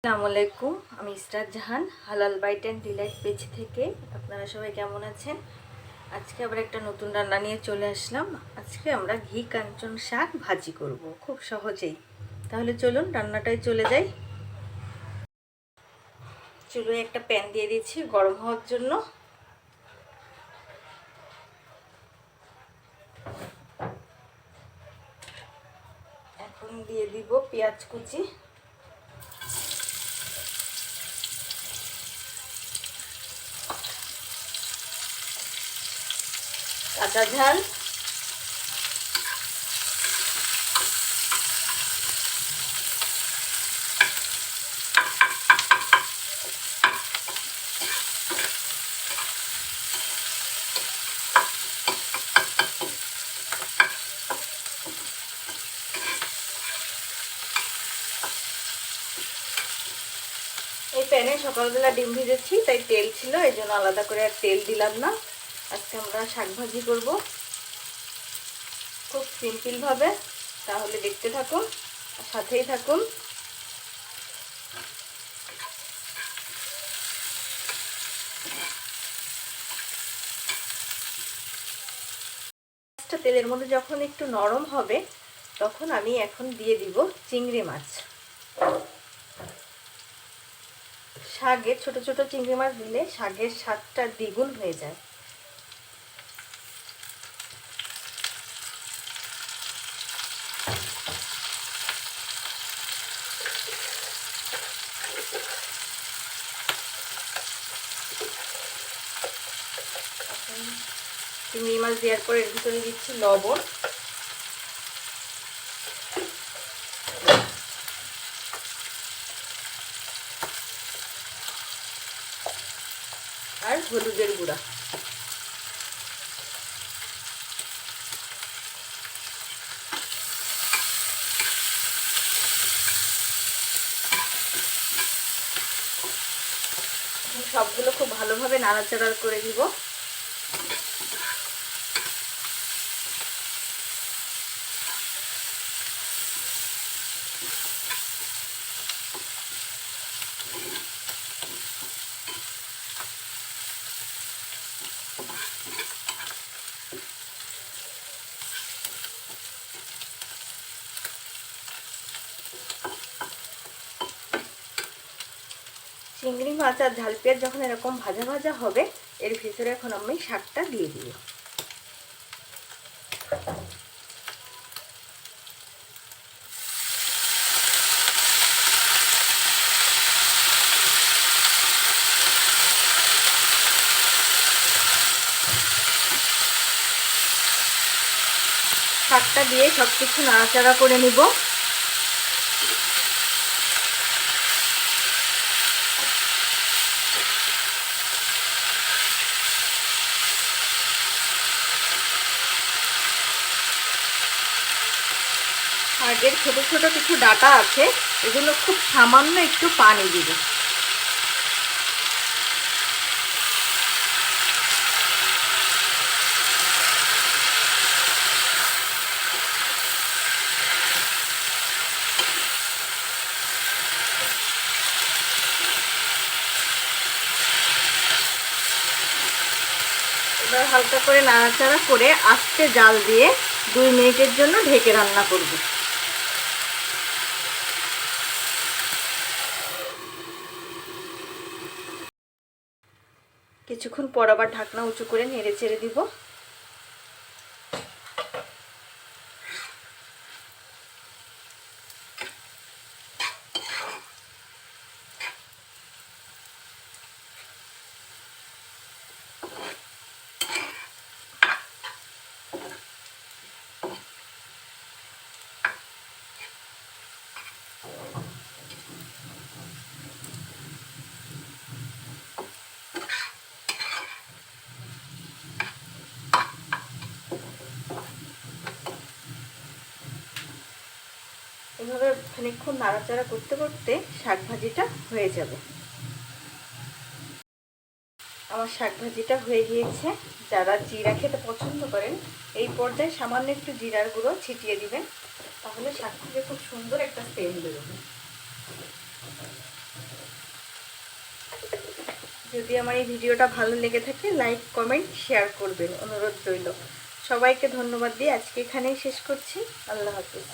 আসসালামু আলাইকুম, আমি ইসরাত জাহান, হালাল বাইট অ্যান্ড ডিলাইট পেজ থেকে। আপনারা সবাই কেমন আছেন? আজকে আবার একটা নতুন রান্না নিয়ে চলে আসলাম। আজকে আমরা ঘি, কাঞ্চন শাক ভাজি করব খুব সহজেই। তাহলে চলুন রান্নাটায় চলে যাই। চুলোয় একটা প্যান দিয়ে দিচ্ছি গরম হওয়ার জন্য। এখন দিয়ে দিব পেঁয়াজ কুচি। কাঁচা ঝাল। এই প্যানে সকালবেলা ডিম ভিজেছি, তাই তেল ছিল, এই জন্য আলাদা করে আর তেল দিলাম না। আজকে আমরা শাক ভাজি করব। খুব সিম্পলভাবে তাহলে দেখতে থাকুন আর সাথেই থাকুন। তেলের মধ্যে যখন একটু নরম হবে, তখন আমি এখন দিয়ে দিব চিংড়ি মাছ। শাকে, ছোট ছোট চিংড়ি মাছ দিলে শাকের স্বাদটা দ্বিগুণ হয়ে যায়। চিংড়ি মাছ দেওয়ার পরে এর ভিতরে দিচ্ছি লবণ। আর হলুদের গুঁড়া। সবগুলো খুব ভালোভাবে নাড়াচাড়া করে দিব চিংড়ি মাছ আর ঝাল পেঁয়াজ যখন এরকম ভাজা ভাজা হবে, এর ভিতরে এখন আমি শাকটা দিয়ে দিব। শাকটা দিয়ে সব কিছু নাড়াচাড়া করে নিব। শাকের ছোট ছোট কিছু ডাটা আছে, এগুলো খুব সামান্য একটু পানি দিবে। এবার হালকা করে নাড়াচাড়া করে আস্তে জাল দিয়ে দুই মিনিটের জন্য ঢেকে রান্না করব। কিছুক্ষণ পর আবার ঢাকনা উঁচু করে নেড়ে চেড়ে দিব। এভাবে খানিকক্ষণ নাড়াচাড়া করতে করতে শাক ভাজিটা হয়ে যাবে। আমার শাক ভাজিটা হয়ে গিয়েছে। যারা জিরা খেতে পছন্দ করেন, এই পর্যায়ে সামান্য একটু জিরার গুঁড়ো ছিটিয়ে দিবেন। তাহলে শাক থেকে খুব সুন্দর একটা স্মেল বেরোবে। যদি আমার এই ভিডিওটা ভালো লেগে থাকে, লাইক, কমেন্ট, শেয়ার করবেন। অনুরোধ রইল। সবাইকে ধন্যবাদ দিয়ে আজকে এখানেই শেষ করছি। আল্লাহ হাফিজ।